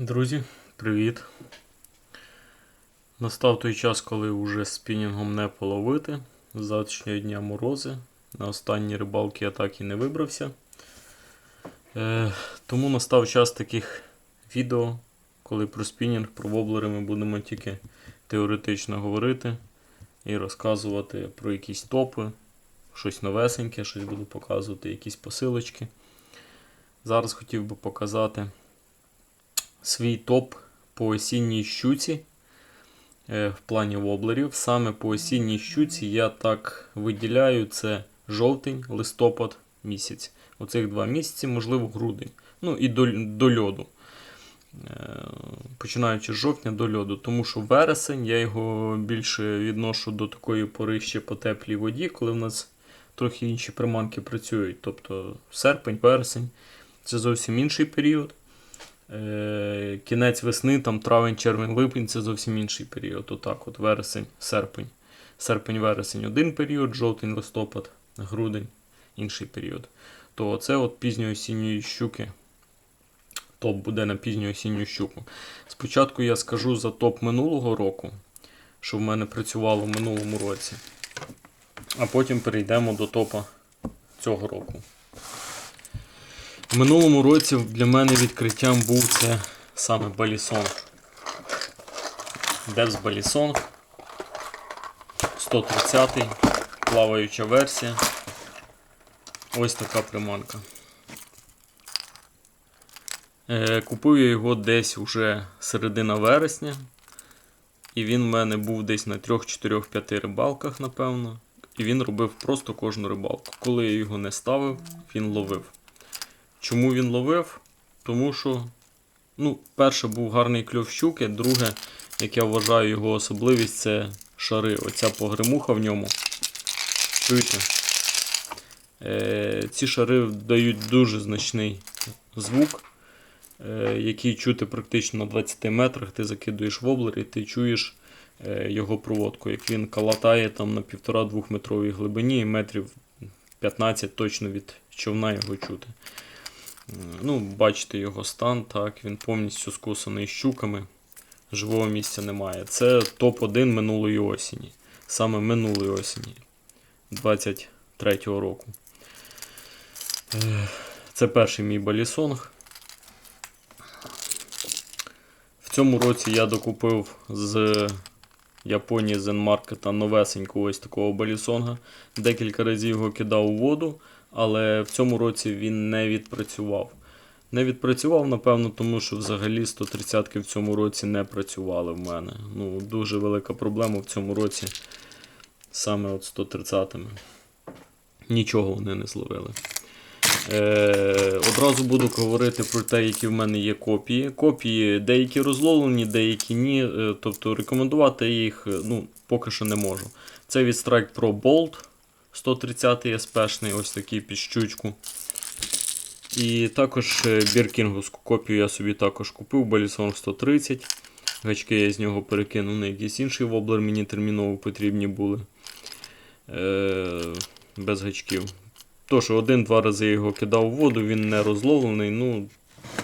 Друзі, привіт! Настав той час, коли вже спінінгом не половити. З завтрашнього дня морози. На останні рибалки я так і не вибрався. Е, тому настав час таких відео, коли про спінінг, про воблери ми будемо тільки теоретично говорити і розказувати про якісь топи, щось новесеньке, щось буду показувати, якісь посилочки. Зараз хотів би показати свій топ по осінній щуці е, в плані воблерів. Саме по осінній щуці я так виділяю це жовтень, листопад місяць. Оцих два місяці, можливо, грудень. Ну і до, до льоду. Е, Починаючи з жовтня до льоду, тому що вересень я його більше відношу до такої пори ще по теплій воді, коли в нас трохи інші приманки працюють. Тобто серпень, вересень це зовсім інший період. Е, Кінець весни, там травень, червень, липень це зовсім інший період. Отак, от вересень, серпень. Серпень-вересень один період, жовтень, листопад, грудень інший період. То це от пізньоосінньої щуки. Топ буде на пізню осінню щуку. Спочатку я скажу за топ минулого року, що в мене працювало в минулому році. А потім перейдемо до топа цього року. В минулому році для мене відкриттям був це саме Балісонг. Девс Балісонг 130 плаваюча версія. Ось така приманка. Е, Купив я його десь уже середина вересня. І він в мене був десь на 3-4-5 рибалках, напевно. І він робив просто кожну рибалку. Коли я його не ставив, він ловив. Чому він ловив? Тому що, ну, перше, був гарний кльов щуки, друге, як я вважаю, його особливість це шари. Оця погремуха в ньому. Чуєте? Е, ці шари дають дуже значний звук, е, який чути практично на 20 метрах. Ти закидуєш воблер і ти чуєш е, його проводку, як він калатає там на 1,5-2 метровій глибині і метрів 15 точно від човна його чути. Ну, Бачите його стан, так, він повністю скусаний щуками. Живого місця немає. Це топ-1 минулої осені. Саме минулої осені 23-го року. Це перший мій балісонг. В цьому році я докупив з Японії Zenmarket новесенького ось такого балісонга. Декілька разів його кидав у воду але в цьому році він не відпрацював. Не відпрацював, напевно, тому що взагалі 130-ки в цьому році не працювали в мене. Ну, Дуже велика проблема в цьому році саме от 130-ми. Нічого вони не зловили. Е, Одразу буду говорити про те, які в мене є копії. Копії деякі розловлені, деякі ні. Е, тобто рекомендувати їх ну, поки що не можу. Це від Strike Pro Bolt. 130 СПшний, ось такий під щучку. І також біркінговську копію я собі також купив, Балісон 130. Гачки я з нього перекинув на якийсь інший воблер, мені терміново потрібні були. Е, Без гачків. Тож, один-два рази я його кидав у воду, він не розловлений. Ну,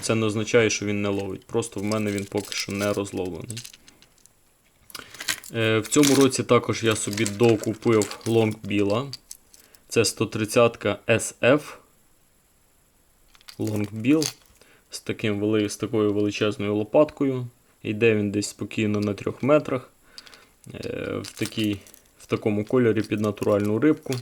Це не означає, що він не ловить. Просто в мене він поки що не розловлений. Е, В цьому році також я собі докупив лонгбіла. Це 130 SF Longbill з таким, з такою величезною лопаткою. Йде він десь спокійно на 3 метрах. Е, в такій, в такому кольорі під натуральну рибку.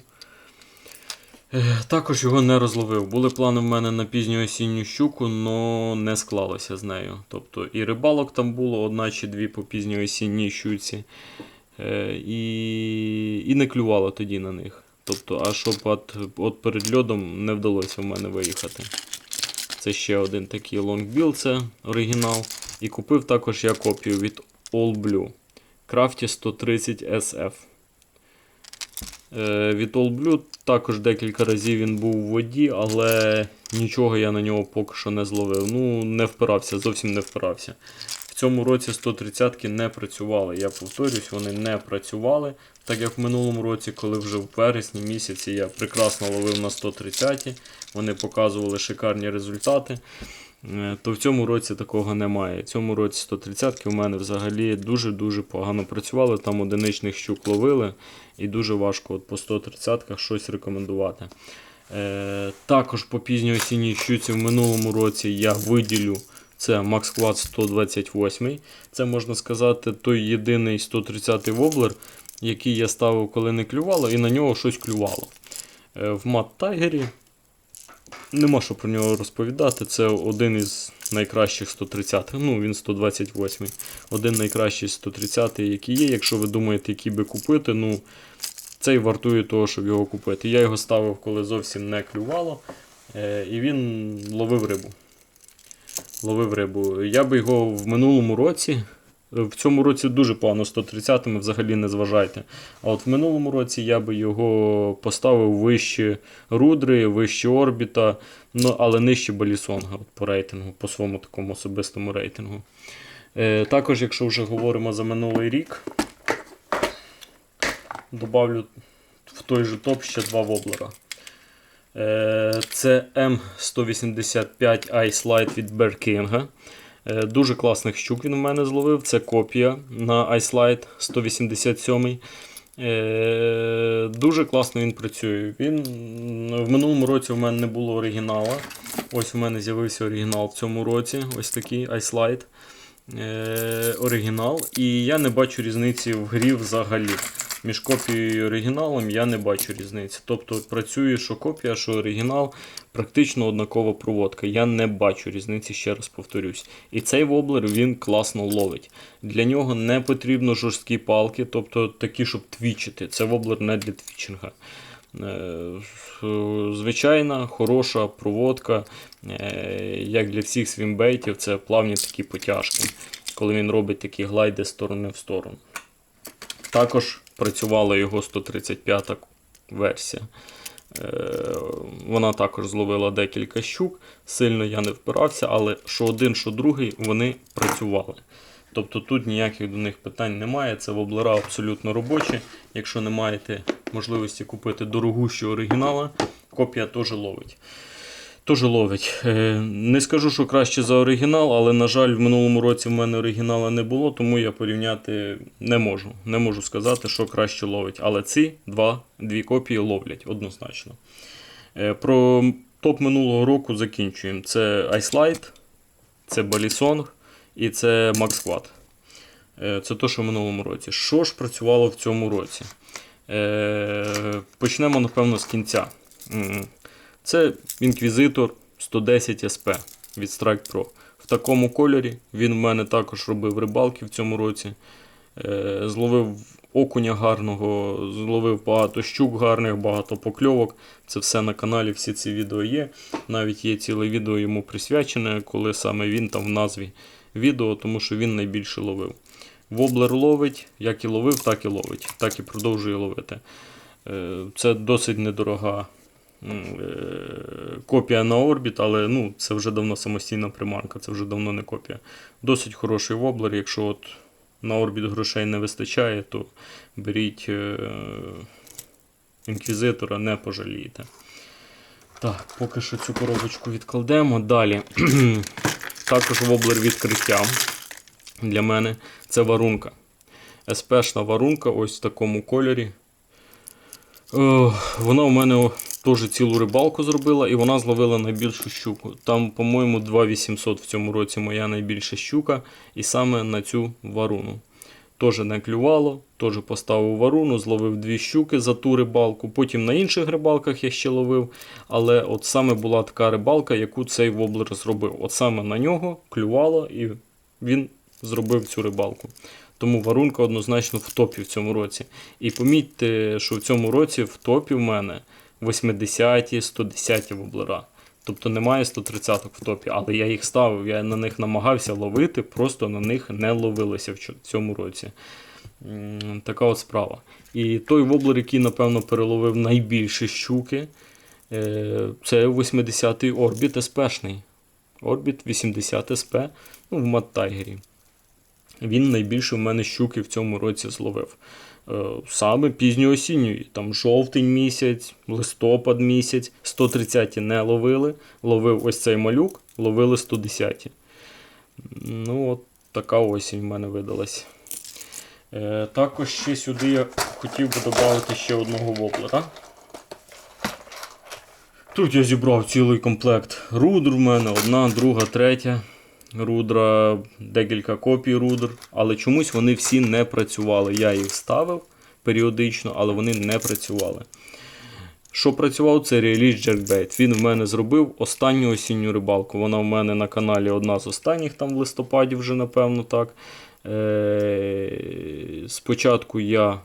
Е, Також його не розловив. Були плани в мене на пізню осінню щуку, але не склалося з нею. Тобто і рибалок там було одна чи дві по пізньої осінній щуці. Е, і, і не клювало тоді на них. Тобто, а щоб от, от перед льодом не вдалося в мене виїхати. Це ще один такий лонгбіл, це оригінал. І купив також я копію від All Blue Crafty 130 SF. Е, Від All Blue також декілька разів він був у воді, але нічого я на нього поки що не зловив. Ну, не впирався, зовсім не впирався. В цьому році 130-ки не працювали. Я повторюсь, вони не працювали. Так як в минулому році, коли вже в вересні місяці я прекрасно ловив на 130-ті, вони показували шикарні результати. Е, то в цьому році такого немає. В цьому році 130 ки у мене взагалі дуже-дуже погано працювали. Там одиничних щук ловили, і дуже важко от по 130-ках щось рекомендувати. Е, також по пізньої осінній щуці в минулому році я виділю це Max Quad 128. Це можна сказати той єдиний 130-й воблер, який я ставив, коли не клювало, і на нього щось клювало. Е, в Мат Тайгері. Нема що про нього розповідати. Це один із найкращих 130 Ну, він 128 Один найкращий 130 який є. Якщо ви думаєте, який би купити, ну цей вартує того, щоб його купити. Я його ставив, коли зовсім не клювало. Е, і він ловив рибу. Ловив рибу. Я би його в минулому році. В цьому році дуже погано 130-ми взагалі не зважайте. А от в минулому році я би його поставив вище рудри, вище орбіта, ну, але нижче балісонга от по рейтингу, по своєму такому особистому рейтингу. Е, також, якщо вже говоримо за минулий рік, добавлю в той же топ ще два воблера. Е, Це М185 Ice Light від. Е, Дуже класних щук він у мене зловив. Це копія на Light 187. Е, Дуже класно він працює. Він в минулому році у мене не було оригінала. Ось у мене з'явився оригінал в цьому році. Ось такий Ice Е, оригінал. І я не бачу різниці в грі взагалі. Між копією і оригіналом я не бачу різниці. Тобто працює, що копія, що оригінал, практично однакова проводка. Я не бачу різниці, ще раз повторюсь. І цей воблер він класно ловить. Для нього не потрібно жорсткі палки, тобто такі, щоб твічити. Це воблер не для твічинга. Е, Звичайна, хороша проводка, е, як для всіх свімбейтів, це плавні такі потяжки, коли він робить такі глайди з сторони в сторону. Також працювала його 135 версія. Е, Вона також зловила декілька щук. Сильно я не впирався, але що один, що другий, вони працювали. Тобто тут ніяких до них питань немає. Це воблера абсолютно робочі. Якщо не маєте можливості купити дорогущі оригінала, копія теж ловить. Теж ловить. Е, Не скажу, що краще за оригінал, але, на жаль, в минулому році в мене оригінала не було, тому я порівняти не можу. Не можу сказати, що краще ловить. Але ці два, дві копії ловлять однозначно. Е, Про топ минулого року закінчуємо. Це Light, це Balisong і це Max Quad. Е, Це те, що в минулому році. Що ж працювало в цьому році? Почнемо, напевно, з кінця. Це інквізитор 110 SP від Strike Pro. В такому кольорі він в мене також робив рибалки в цьому році. Е, Зловив окуня гарного, зловив багато щук гарних, багато покльовок. Це все на каналі, всі ці відео є. Навіть є ціле відео йому присвячене, коли саме він там в назві відео, тому що він найбільше ловив. Воблер ловить, як і ловив, так і ловить, так і продовжує ловити. Е, Це досить недорога копія на орбіт, але ну, це вже давно самостійна приманка, це вже давно не копія. Досить хороший воблер. Якщо от на орбіт грошей не вистачає, то беріть е, інквізитора, не пожалієте. Так, поки що цю коробочку відкладемо. Далі. Також воблер відкриття для мене це варунка. СПшна варунка, ось в такому кольорі. О, вона у мене теж цілу рибалку зробила і вона зловила найбільшу щуку. Там, по-моєму, 2800 в цьому році моя найбільша щука, і саме на цю варуну. Теж не клювало, теж поставив варуну, зловив дві щуки за ту рибалку. Потім на інших рибалках я ще ловив. Але от саме була така рибалка, яку цей воблер зробив. От саме на нього клювало і він зробив цю рибалку. Тому варунка однозначно в топі в цьому році. І помітьте, що в цьому році в топі в мене 80-ті, 110-ті воблера. Тобто немає 130-ок в топі, але я їх ставив, я на них намагався ловити, просто на них не ловилося в цьому році. Така от справа. І той воблер, який, напевно, переловив найбільше щуки, е, це 80-й Орбіт СПшний. Орбіт 80 СП ну, в Маттайгері. Він найбільше в мене щуки в цьому році зловив. Е, саме пізньоосінньої. Там жовтень місяць, листопад місяць, 130 не ловили. Ловив ось цей малюк, ловили 110. Ну, от така осінь в мене видалась. Е, також ще сюди я хотів би додати ще одного воблера. Тут я зібрав цілий комплект рудр в мене, одна, друга, третя. Рудра, декілька копій рудр, але чомусь вони всі не працювали. Я їх ставив періодично, але вони не працювали. Що працював, це Release Jerkbait. Він в мене зробив останню осінню рибалку. Вона в мене на каналі одна з останніх, там в листопаді вже, напевно, так. Е, Спочатку я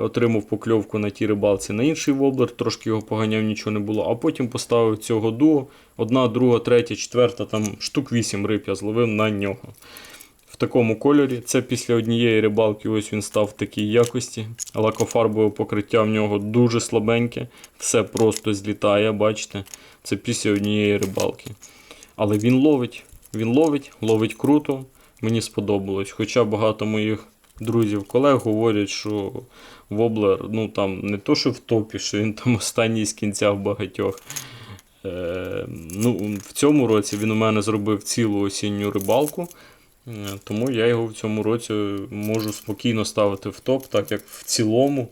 отримав покльовку на тій рибалці на інший воблер, трошки його поганяв, нічого не було, а потім поставив цього дуо. Одна, друга, третя, четверта, там штук 8 риб я зловив на нього. В такому кольорі. Це після однієї рибалки, ось він став в такій якості. Лакофарбове покриття в нього дуже слабеньке, все просто злітає, бачите? Це після однієї рибалки. Але він ловить, він ловить, ловить круто. Мені сподобалось. Хоча багато моїх друзів, колег говорять, що Воблер, ну там не то, що в топі, що він там останній з кінця в багатьох. Е, ну, в цьому році він у мене зробив цілу осінню рибалку. Е, Тому я його в цьому році можу спокійно ставити в топ, так як в цілому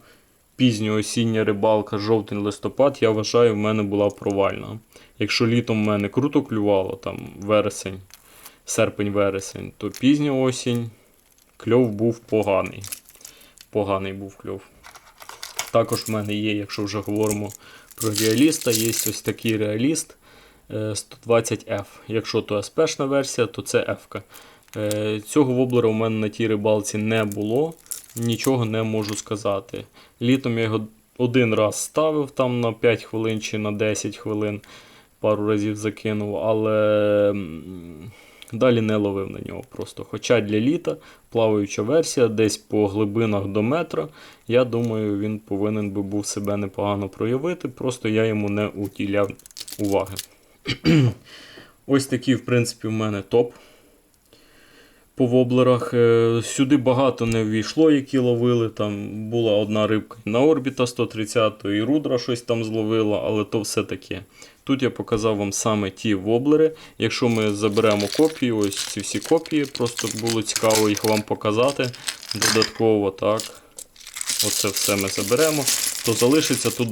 пізня осіння рибалка, жовтень-листопад, я вважаю, в мене була провальна. Якщо літом в мене круто клювало, там вересень, серпень-вересень, то пізня осінь кльов був поганий. Поганий був кльов. Також в мене є, якщо вже говоримо про реаліста, є ось такий реаліст е, 120F. Якщо то СПшна версія, то це F. Е, Цього воблера у мене на тій рибалці не було. Нічого не можу сказати. Літом я його один раз ставив там на 5 хвилин чи на 10 хвилин, пару разів закинув, але далі не ловив на нього просто. Хоча для літа плаваюча версія, десь по глибинах до метра, я думаю, він повинен би був себе непогано проявити, просто я йому не уділяв уваги. Ось такий, в принципі, в мене топ по воблерах. Е, Сюди багато не ввійшло, які ловили. Там була одна рибка на орбіта 130 і рудра щось там зловила, але то все таке. Тут я показав вам саме ті воблери. Якщо ми заберемо копії, ось ці всі копії, просто було цікаво їх вам показати. Додатково так. Оце все ми заберемо. То залишиться тут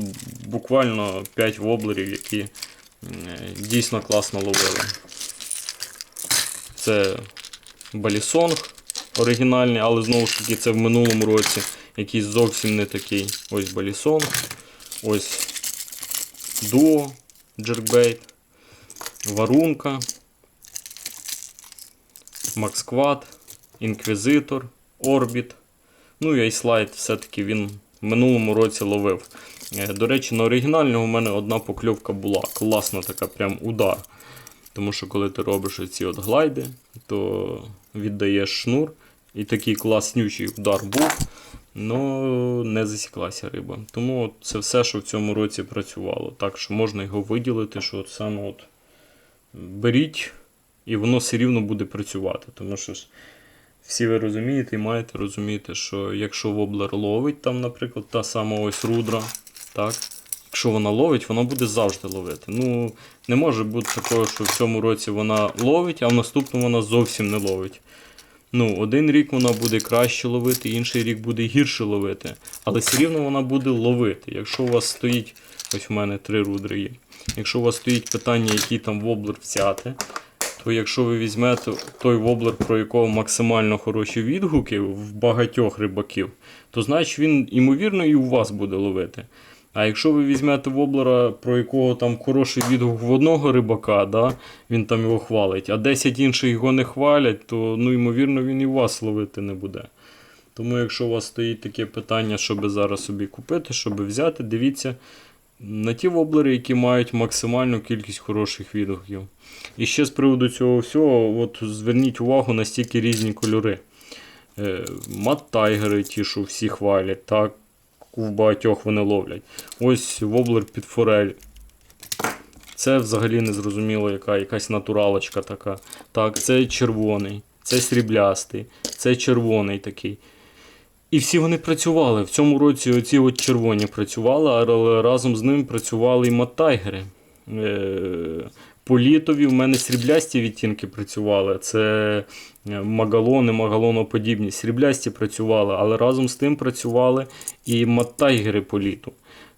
буквально 5 воблерів, які е, дійсно класно ловили. Це Балісонг оригінальний, але знову ж таки це в минулому році якийсь зовсім не такий. Ось Балісонг, ось Дуо Джеркбейт, Варунка, Максквад, Інквізитор, Орбіт. Ну і Айслайт все-таки він в минулому році ловив. Е, До речі, на оригінальному у мене одна покльовка була. Класна така, прям удар. Тому що коли ти робиш ці от глайди, то віддаєш шнур. І такий класнючий удар був, але не засіклася риба. Тому це все, що в цьому році працювало. Так що можна його виділити, що от саме от беріть, і воно все рівно буде працювати. Тому що ж всі ви розумієте і маєте розуміти, що якщо воблер ловить, там, наприклад, та сама ось рудра, так, якщо вона ловить, вона буде завжди ловити. Ну, не може бути такого, що в цьому році вона ловить, а в наступному вона зовсім не ловить. Ну, один рік вона буде краще ловити, інший рік буде гірше ловити. Але все рівно вона буде ловити. Якщо у вас стоїть, ось у мене три рудри є. Якщо у вас стоїть питання, який там воблер взяти, то якщо ви візьмете той воблер, про якого максимально хороші відгуки в багатьох рибаків, то значить він, ймовірно, і у вас буде ловити. А якщо ви візьмете воблера, про якого там хороший відгук в одного рибака, да, він там його хвалить, а 10 інших його не хвалять, то ну, ймовірно він і вас ловити не буде. Тому якщо у вас стоїть таке питання, щоб зараз собі купити, щоб взяти, дивіться на ті воблери, які мають максимальну кількість хороших відгуків. І ще з приводу цього всього, от зверніть увагу на стільки різні кольори. Е, Мат тайгери, ті, що всі хвалять, так, в багатьох вони ловлять. Ось воблер під форель. Це взагалі не зрозуміло, яка якась натуралочка така. Так, це червоний, це сріблястий, це червоний такий. І всі вони працювали. В цьому році оці от червоні працювали, але разом з ними працювали і маттайгери. По в мене сріблясті відтінки працювали. Це е, магалони, магалоноподібні. Сріблясті працювали, але разом з тим працювали і маттайгери по літу.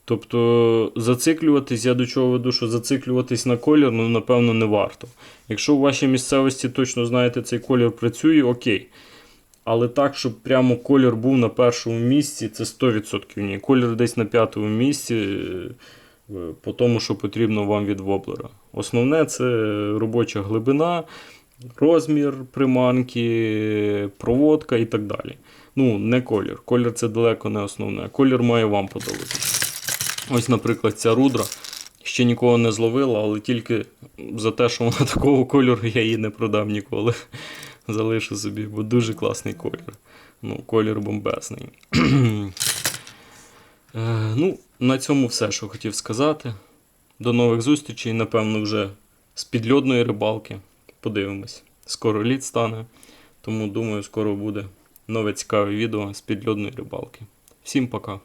Тобто зациклюватись, я до чого веду, що зациклюватись на колір, ну, напевно, не варто. Якщо у вашій місцевості точно знаєте, цей колір працює, окей. Але так, щоб прямо колір був на першому місці, це 100% ні. Колір десь на п'ятому місці, е, по тому, що потрібно вам від воблера. Основне це робоча глибина, розмір приманки, проводка і так далі. Ну, не колір. Колір це далеко не основне. Колір має вам подобатися. Ось, наприклад, ця рудра. Ще нікого не зловила, але тільки за те, що вона такого кольору, я її не продам ніколи. Залишу собі, бо дуже класний колір. Ну, колір бомбезний. Е, ну, на цьому все, що хотів сказати. До нових зустрічей, напевно, вже з підльодної рибалки. Подивимось. Скоро лід стане. Тому думаю, скоро буде нове цікаве відео з підльодної рибалки. Всім пока!